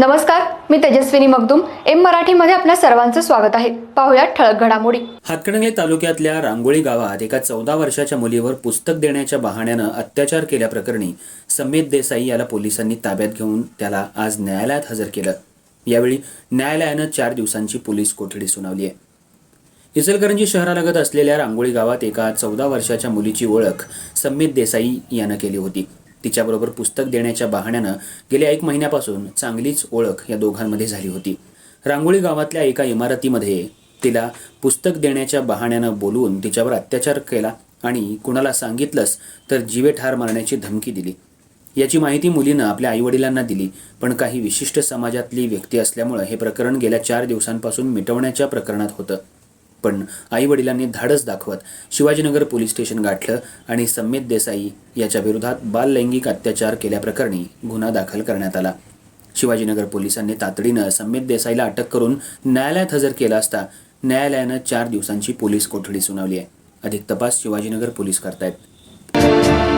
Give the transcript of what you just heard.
नमस्कार मी तेजस्विनी मगदुम. एम मराठीमध्ये आपल्या सर्वांचं स्वागत आहे. पाहुयात ठळक घडामोडी. हातकणंगले तालुक्यातल्या रांगोळी गावात एका चौदा वर्षाच्या मुलीवर पुस्तक देण्याच्या बहाण्यानं अत्याचार केल्याप्रकरणी समेत देसाई याला पोलिसांनी ताब्यात घेऊन त्याला आज न्यायालयात हजर केलं. यावेळी न्यायालयानं चार दिवसांची पोलीस कोठडी सुनावली आहे. इचलकरंजी शहरालगत असलेल्या रांगोळी गावात एका चौदा वर्षाच्या मुलीची ओळख समित देसाई यानं केली होती. तिच्याबरोबर पुस्तक देण्याच्या बहाण्यानं गेल्या एक महिन्यापासून चांगलीच ओळख या दोघांमध्ये झाली होती. रांगोळी गावातल्या एका इमारतीमध्ये तिला पुस्तक देण्याच्या बहाण्यानं बोलवून तिच्यावर अत्याचार केला आणि कुणाला सांगितलंस तर जीवे ठार मारण्याची धमकी दिली. याची माहिती मुलीनं आपल्या आईवडिलांना दिली पण काही विशिष्ट समाजातली व्यक्ती असल्यामुळं हे प्रकरण गेल्या चार दिवसांपासून मिटवण्याच्या प्रकरणात होतं. पण आई वडिलांनी धाडस दाखवत शिवाजीनगर पोलीस स्टेशन गाठलं आणि सम्मेत देसाई याच्या विरोधात बाल लैंगिक अत्याचार केल्याप्रकरणी गुन्हा दाखल करण्यात आला. शिवाजीनगर पोलिसांनी तातडीनं समित देसाईला अटक करून न्यायालयात हजर केला असता न्यायालयानं चार दिवसांची पोलीस कोठडी सुनावली आहे. अधिक तपास शिवाजीनगर पोलीस करतायत.